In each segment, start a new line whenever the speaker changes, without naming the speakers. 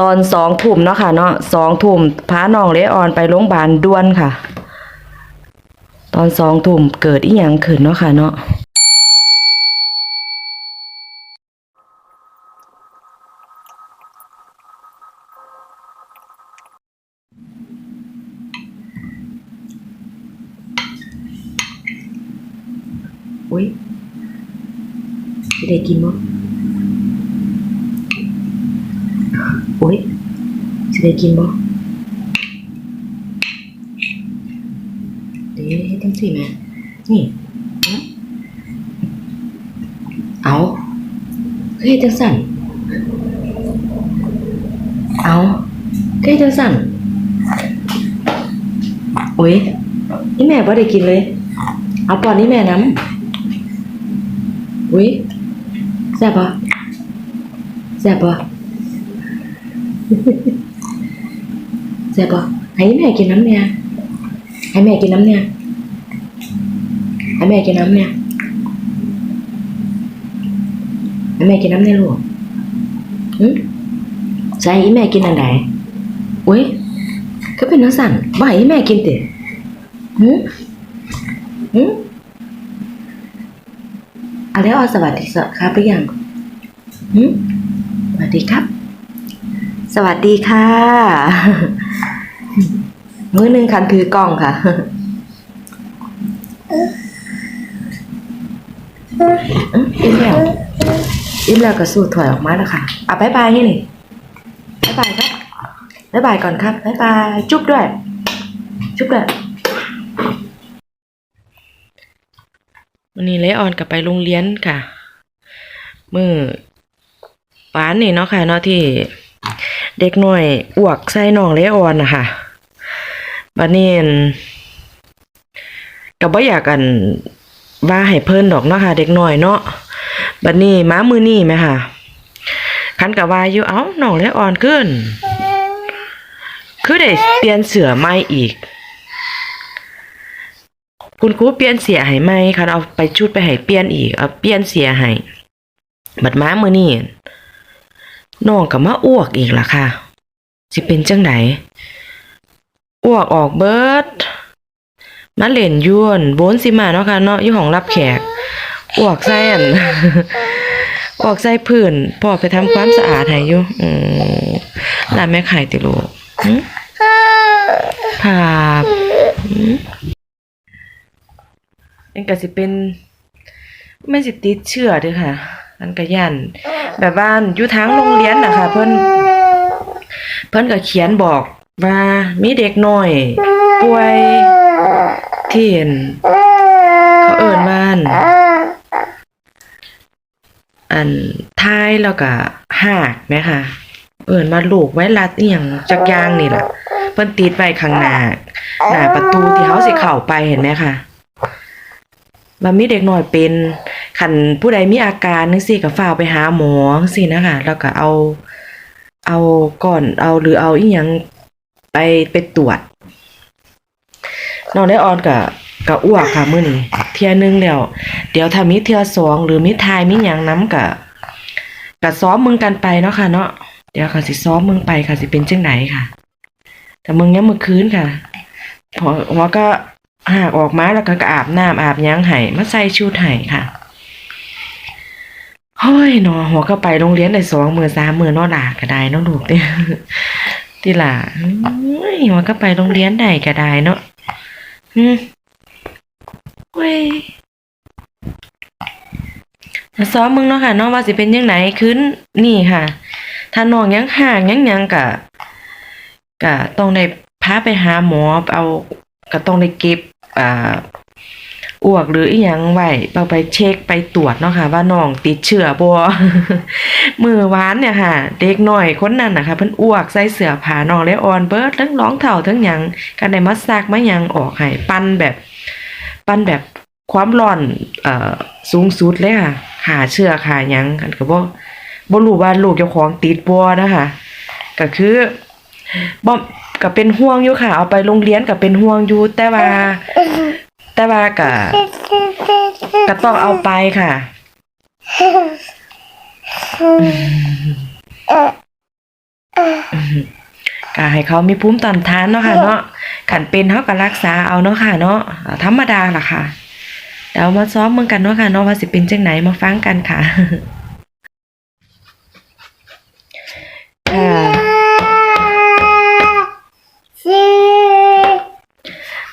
ตอนสองทุ่มเนาะค่ะเนาะสองทุ่มพาน้องเลออนไปโรงพยาบาลด่วนค่ะ ตอนสองทุ่มเกิดอีหยังขึ้นเนาะค่ะเนาะอุ้ยได้กิน บ่อุ้ยสิได้กินบ่เดี๋ยวเฮ็ดจังซี่แม่นี่เอาเอาเฮ็ดจังสั่น เอาเฮ็ดจังสั่นอุ้ยนี่แม่บ่ได้กินเลย เอาปอนนี่แม่น้ำอุ้ยแซ่บปะแซ่บปะ แซ่บปะให้แม่กินน้ำเนี่ยให้แม่กินน้ำเนี่ยให้แม่กินน้ำเนี่ยให้แม่กินน้ำเนี่ยลูกหึใช่อีแม่กินอันไหนอุ้ยก็เป็นนักสั่นบ่ให้อีแม่กินติหึหืมอะไรอ๋อสวัสดีครับหรือยังหืมสวัสดีครับ สวัสดีค่ะ มือหนึ่งคันถือกล้องค่ะอื้ออิ่มแล้วอิ่มแล้วก็สู้ถอยออกมาแล้วค่ะอะบายบายนี่นี่บายบายครับบายบายก่อนครับบายบายจุ๊บด้วย จุ๊บด้วยวันนี้เลออนกลับไปโรงเรียนค่ะ มือปานนี่เนาะค่ะเนาะที่ เด็กหน่อยอวกใส่น้องเลออนนะคะบัดนี้อั่นก็บ่อยากกันว่าให้เพิ่นดอกเนาะค่ะ เด็กน้อยเนาะบัดนี้ม้ามือนี่ไหมค่ะคันกับว่าอยู่เอ้าน้องเลออนขึ้น คือได้เปลี่ยนเสือใหม่อีก คุณครูเปลี่ยนเสียให้ไหมคะเอาไปชุดไปให้เปลี่ยนอีกเอาเปลี่ยนเสียให้บัดม้ามือนี่ น้องกับมาอ้วกอีกล่ะค่ะ สิเป็นจังไดอ้วกออกเบิด มาเล่นยวนโบนสิมาเนาะค่ะเนาะอยู่ห้องรับแขกอ้วกใส่อันอ้วกใส่พื้นพ่อไปทำความสะอาดให้อยู่อืมร้าแม่ไข่ติลูกหึครับหึมันก็สิเป็นไม่สิติดเชื้อด้อค่ะ มันก็ย่านแบบว่าอยู่ทางโรงเรียนน่ะค่ะเพิ่นเพิ่นก็เขียนบอกว่ามีเด็กน้อย ป่วยที่เห็นเขาเอิ้นว่าอันอันทายแล้วก็หากแหมค่ะเอิ้นว่าลูกไวรัสอีหยังจักอย่างนี่ล่ะเพิ่นติดไว้ข้างหน้าหน้าประตูที่เฮาสิเข้าไปเห็นไหมค่ะ มันมีเด็กหน้อยเป็นขันผู้ใดมีอาการนึงสิก็ฝ้าวไปหาหมอสินะคะแล้วก็เอา เอาก่อนเอาหรือเอาอีหยังไปไปตรวจน้องได้ออนกับกับอ้วกค่ะมื้อนี้เที่ยหนึงแล้วเดี๋ยวถ้ามีเที่ยสองหรือมีทายมีหยังนํก็ก็ซ้อมมึงกันไปเนาะค่ะเนาะเดี๋ยวค่ะสิซ้อมมึงไปค่ะสิเป็นจังไหนค่ะ แต่มึงยังมื้อคืนค่ะพอหัวก็ หากออกมาแล้วก็กอาบน้ำอาบยังให้มาใส่ชุดให้ค่ะเฮ้ยเนาะหัวก็ไปโรงเรียนได้สองมือสามมือนอด่าก็ได้น้องลูกเด้ที่ล่ะหัวก็ไปโรงเรียนได้ก็ได้เนาะอืมเว้ยซ้อมมึงเนาะค่ะเนาะว่าสิเป็นยังไงขึ้นนี่ค่ะ ถ้าน้องยังห่างยังยังกะกะต้องได้พาไปหาหมอเอา ก็ต้องได้เก็บอ่าอ้วกหรืออีหยังไว้เอาไปเช็คไปตรวจเนาะค่ะ ว่าน้องติดเชื้อบ่มือวานเนี่ยค่ะ เด็กหน้อยคนนั้นนะคะเพิ่นอ้วกใส่เสื้อผ้าน้องเลยอ่อนเบิดทั้งร้องเท่าทั้งหยังก็ได้มาซักมาหยังออกให้ปั้นแบบปั้นแบบความร้อนเอ่อสูงสุดเลยค่ะหาเชื้อหาหยังอันก็บ่บ่รู้ว่าลูกเจ้าของติดบ่นะคะก็คือบ่ ก็เป็นห่วงอยู่ค่ะ เอาไปโรงเรียนก็เป็นห่วงอยู่แต่ว่า แต่ว่าก็ก็ต้องเอาไปค่ะก็ให้เขามีภูมิต้านทานเนาะค่ะ เนาะขันเป็นเฮาก็รักษาเอาเนาะค่ะ เนาะธรรมดาล่ะค่ะเดี๋ยวมาซ้อมมึงกันเนาะค่ะเนาะว่าสิเป็นจังไหนมาฟังกันค่ะค่ะ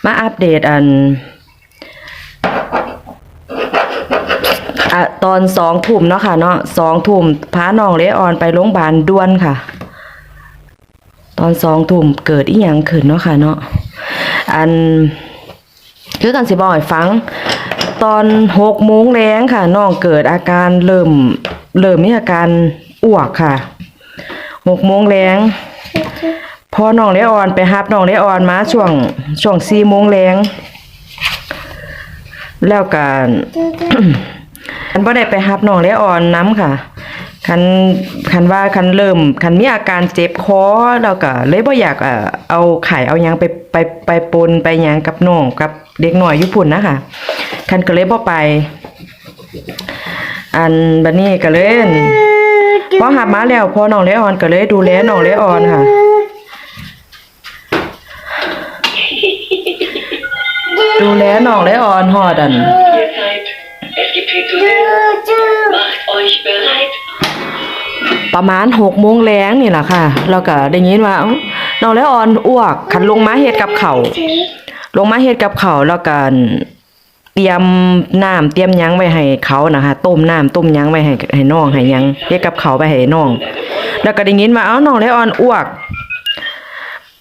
มาอัปเดตอันอะตอนสองทุ่มเนาะค่ะเนาะสองทุ่มพาน้องเลออนไปโรงพยาบาลด่วนค่ะ ตอนสองทุ่มเกิดอีหยังขึ้นเนาะค่ะเนาะอันคือกันสิบอกให้ฟัง ตอนหกโมงแรงค่ะน้องเกิดอาการเริ่มเริ่มมีอาการอ้วกค่ะหกโมงแรง พอน้องเลออนไปฮับน้องเลออนมาช่วงช่วงสี่โมงแรงแล้วกันคันบ่ได้ไปฮับน้องเลออนน้ำค่ะคันคันว่าคันเริ่มคันมีอาการเจ็บคอแล้วก็เลยบ่อยากเอ่อเอาไข่เอาหยังไปไปไปปนไปหยังกับน้องกับเด็กน้อยอยู่พุ่นนะคะคันก็เลยบ่ไป อันบัดนี้ก็เลยอั่นพอหับมาแล้วพอน้องเลออนก็เลยดูแลน้องเลออนค่ะ ดูแลน้องเลออนฮอดัน ประมาณหกโมงแรงนี่แหละค่ะแล้วก็ได้ยินว่าน้องและอ่อนอ้วกขันลงมาเฮ็ดกับเขาลงมาเฮ็ดกับเขาแล้วก็เตรียมน้ำเตรียมยังไว้ให้เขานะคะต้มน้ำต้มยังไว้ให้ให้น้องให้ยังเฮ็ดกับเขาไปให้น้อง แล้วก็ได้ยินว่าเอ้าน้องและอ่อนอ้วก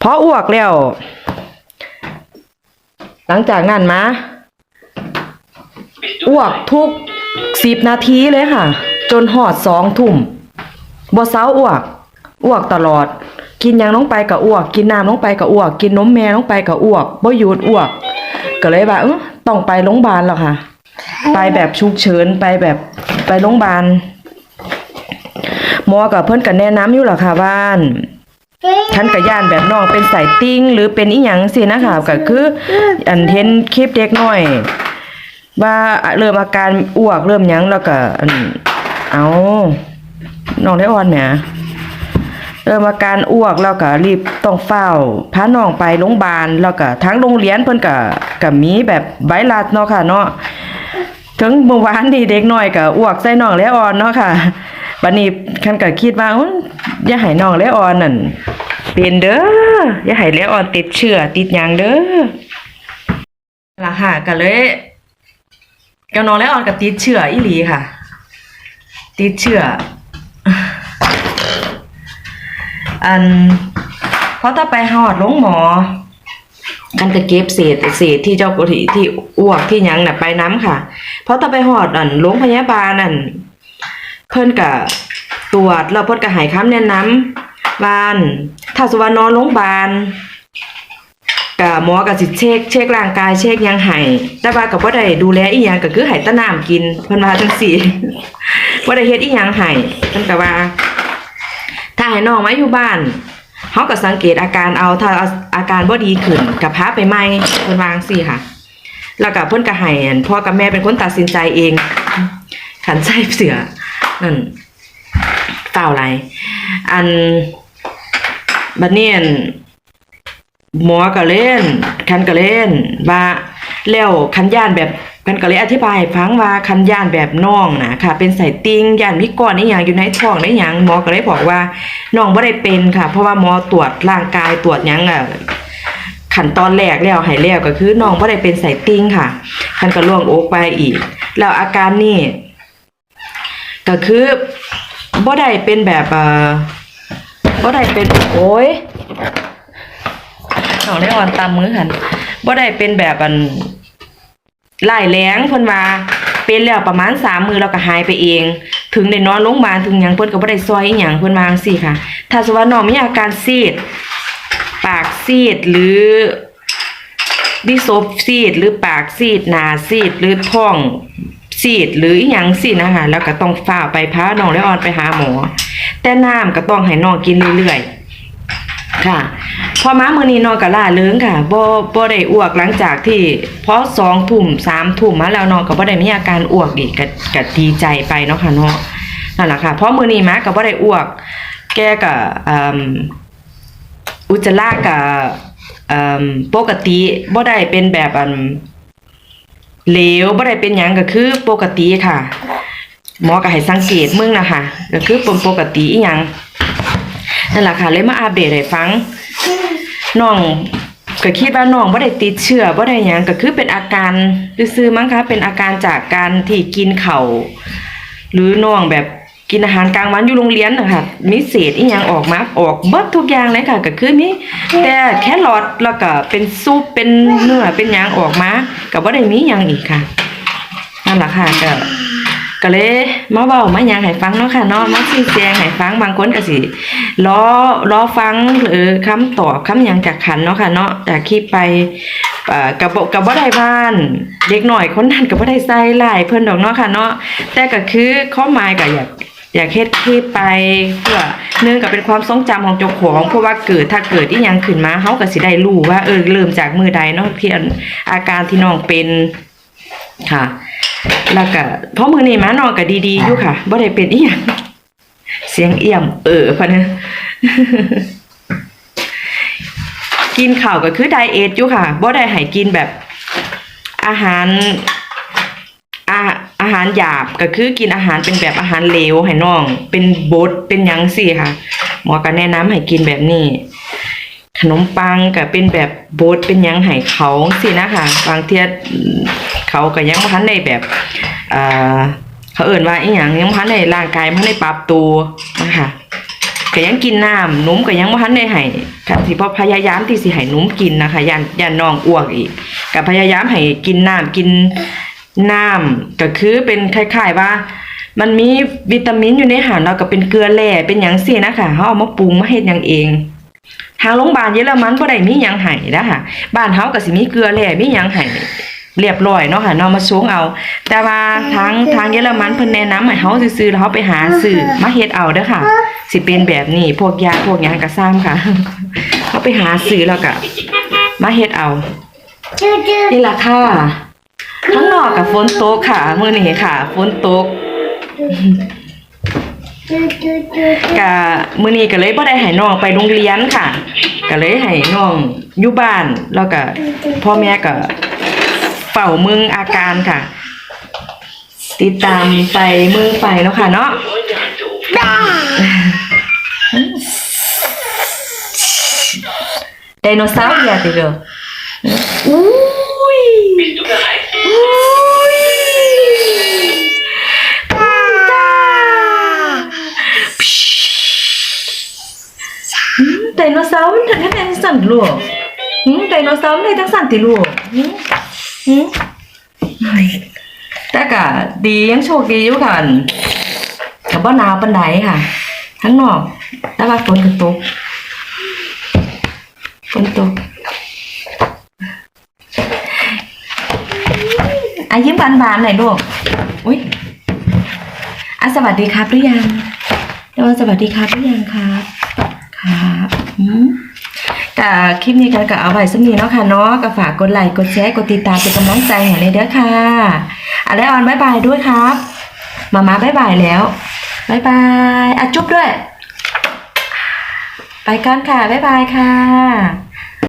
พออ้วกแล้ว หลังจากนั้นมาอ้วกทุกสิบนาทีเลยค่ะ จนหอดสองทุ่มบ่เช้าอ้วกอ้วกตลอด กินยังลงไปก็อ้วก กินน้ำลงไปก็อ้วก กินนมแม่ลงไปก็อ้วกบ่หยุดอ้วก ก็เลยว่าเออต้องไปโรงพยาบาลแล้วค่ะ ไปแบบฉุกเฉินไปแบบไปโรงพยาบาลหมอกับเพิ่อนก็แนะนำอยู่ล่ะค่ะว่าน ท่านก็ย่านแบบน้องเป็นสายติ่งหรือเป็นอีหยังสินะคะก็คืออันเห็นคลิปเด็กน้อย ว่าเริ่มอาการอ้วกเริ่มหยังแล้วก็อันเอาน้องได้อ่อนแหมเริ่มอาการอ้วกแล้วก็รีบต้องเฝ้าพาน้องไปโรงพยาบาลแล้วก็ทั้งโรงเรียนเพิ่นก็ก็มีแบบใบรัดเนาะค่ะเนาะถึงเมื่อวานนี่เด็กน้อยก็อ้วกใส่น้องแล้วอ่อนเนาะค่ะ บัดนี้คันก็คิดว่าอย่าให้น้องแล้วอ่อนนั่นเป็นเด้ออย่าให้แล้วอ่อนติดเชื้อติดหยังเด้อล่ะค่ะก็เลยกับน้องและออนกับติดเชื้ออีหลีค่ะ ติดเชื้ออันเพราะถ้าไปหอดลงหมอกันก็เก็บเศษเศษที่เจ้าที่ที่อ้วกที่ยังน่ะไปน้ำค่ะ เพราะถ้าไปหอดอันโรงพยาบาลนั่น เพิ่นก็ตรวจแล้วเพิ่นก็ให้คำแนะนำว่าน ถ้าสมมุติว่านอนโรงพยาบาลก็หมอก็สิเช็คเช็คร่างกายเช็คยังให้แต่ว่าก็บ่ได้ดูแลอีหยังก็คือห้แตะน้ำกินเพิ่นว่าจังซี่บ่ได้เฮ็ดอีหยังให้เพิ่นก็ว่า ถ้าให้น้องมาอยู่บ้านเฮาก็สังเกตอาการเอาถ้าอาการบ่ดีขึ้นก็พาไปใหมเพิ่นวางซี่ค่ะ แล้วก็เพิ่นก็ให้อั่นพ่อกับแม่เป็นคนตัดสินใจเองขันใส่เสือ นั่นเฝ้าอะไรอันบัดนี้อั่นหมอก็เล่นคันก็เล่นว่าแล้วคันย่านแบบคันก็เลยอธิบายฟังว่าคันย่านแบบน้องนะค่ะ เป็นสายติงย่านมีก้อนอีหยังอยู่ในท้องในหยังหมอก็เลยบอกว่าน้องบ่ได้เป็นค่ะ เพราะว่าหมอตรวจร่างกายตรวจยังอะขั้นตอนแรกแล้วให้แล้วก็คือน้องบ่ได้เป็นสายติงค่ะคันก็ล่วงอกไปอีก แล้วอาการนี่ ก็คือบ่ได้เป็นแบบอ่อบ่ได้เป็นโอ้ยน้องได้อ่อนตามมือหันบ่ได้เป็นแบบอันไล่แรงเพิ่นว่าเป็นแล้วประมาณสามมือแล้วก็หายไปเอง ถึงได้นอนโรงพยาบาลถึงหยังเพิ่นก็บ่ได้ซอยอีหยังเพิ่นว่าจังซี่ค่ะ ถ้าสมมุติว่าน้องมีอาการซีด ปากซีดหรือดิโซฟซีดหรือปากซีดหน้าซีดหรือท้อง ซีดหรืออีหยังสินะคะ แล้วก็ต้องฝ้าไปพาน้องและออนไปหาหมอ แต่น้ำก็ต้องให้น้องกินเรื่อยๆ ค่ะ พอมามือนี้นอนก็ล่าเริงค่ะบ่บ่ได้อ้วกหลังจากที่พอสองทุ่มสามทุ่มมาแล้วน้องก็บ่ได้มีอาการอ้วกอีกก็ก็ดีใจไปเนาะค่ะเนาะนั่นแหละค่ะเพราะมือนี้มาก็บ่ได้อ้วก แกก็อืมอุจจาระก็อืมปกติบ่ได้เป็นแบบอัน เหลวบ่ได้เป็นหยังก็คือปกติค่ะ หมอก็ให้สังเกตมึงนะคะก็คือเป็นปกติอีหยังนั่นแหละค่ะเลยมาอัปเดตให้ฟังน้องก็คิดว่าน้องบ่ได้ติดเชื้อบ่ได้หยังก็คือเป็นอาการซื่อๆมั้งคะเป็นอาการจากการที่กินเข่าหรือน้องแบบ กินอาหารกลางวันอยู่โรงเรียนนะคะมีเศษอีหยังออกมาออกเบิดทุกอย่างเลยค่ะก็คือมีแต่แค่รอทแล้วก็เป็นซุปเป็นเนื้อเป็นหยังออกมาก็บ่ได้มีหยังอีกค่ะนั่นแหละค่ะก็ก็เลยมาเว้ามาหยังให้ฟังเนาะค่ะเนาะมาชี้แจงให้ฟังบางคนก็สิรอรอฟังหรือคำตอบคำหยังจากขันเนาะค่ะเนาะจากคลิปไปกับกับบ่ได้บ้านเด็กหน่อยคนนั้นก็บ่ได้ใส่ลายเพิ่นดอกเนาะค่ะเนาะแต่ก็คือข้อหมายก็อยาก อยากเฮ็ดคลิปไปเพื่อหนึงก็เป็นความทรงจำของเจ้าของเพราะว่าเกิดถ้าเกิดอีหยังขึ้นมาเฮาก็สิได้รู้ว่าเออเริ่มจากมือใดเนาะที่อนอาการที่น้องเป็นค่ะ แล้วก็เพราะมือนี้มาน้องก็ดีๆอยู่ค่ะบ่ได้เป็นอีหยังเสียงเอี่ยม เออพะนะกินข้าวก็คือไดเอทอยู่ค่ะบ่ได้ให้กินแบบอาหาร อาหารหยาบก็คือกินอาหารเป็นแบบอาหารเหลวให้น้อง เป็นบดเป็นยังสิค่ะ หมอก็แนะนำให้กินแบบนี้ ขนมปังก็เป็นแบบบดเป็นยังไห้เขาสินะคะบางเทียเขาก็ยังบ่ทันได้แบบอ่าเขาเอิ่นว่าอีหยังยังบ่ทันได้ร่างกายบ่ทันได้ปรับตัวนะคะก็ยังกินน้ำนุ่มก็ยังบ่ทันได้ให้ก็สิพอพยายามที่สิให้นุ่มกินนะคะย่านย่านน้องอ้วกอีกก็พยายามให้กินน้ำกิน น้ำก็คือเป็นคล้ายๆว่า มันมีวิตามินอยู่ในอาหารเราก็เป็นเกลือแร่เป็นหยังสินะคะเฮาเอามาปรุงมาเฮ็ดหยังเองทางโรงพยาบาลเยอรมันบ่ได้มีหยังให้นะคะบ้านเฮาก็สิมีเกลือแร่มีหยังให้เรียบร้อยเนาะค่ะเนาะมาชงเอา แต่ว่าทางทางเยอรมันเพิ่นแนะนำให้เฮาซื้อๆแล้วเฮาไปหาซื้อมาเฮ็ดเอาเด้อค่ะ สิเป็นแบบนี้พวกยาพวกหยังก็ซ้ำค่ะเฮาไปหาซื้อแล้วก็มาเฮ็ดเอานี่ล่ะค่ะ ข้างนอกกับฝนตกค่ะมื้อนี้ค่ะฝนตกกะมื้อนี้ก็เลยบ่ได้ให้น้องไปโรงเรียนค่ะก็เลยให้น้องอยู่บ้านแล้วก็พ่อแม่ก็เฝ้ามึงอาการค่ะ ติดตามไปมึงไปเนาะค่ะเนาะ
Freunde anzurufen.
ไดโนเสาร์อย่าติเด้ออุ้ย
Bist du bereit?
อุ้ยไดโนเสาร์มันถึงได้จังสั่นลูกหืมไดโนเสาร์มันได้จังสั่นติลูกหืมหืมแต่ก็ดียังโชคดีอยู่ค่ะก็บ่หนาวปานใดค่ะ ทั้งนอกแต่ว่าฝนตกฝนตก อายิ้มบานๆหน่อยลูกอุ้ยอะสวัสดีครับหรือยังเดี๋ยวสวัสดีครับหรือยังครับครับอืมแต่คลิปนี้กันก็เอาไว้สำนีเนาะค่ะเนาะก็ฝากกดไลค์กดแชร์กดติดตามเป็นกำลังใจให้เลยเด้อค่ะอะไรออนบายบายด้วยครับมามาบายบายแล้วบายบายอะจุ๊บด้วย ไปกันค่ะบายบายค่ะ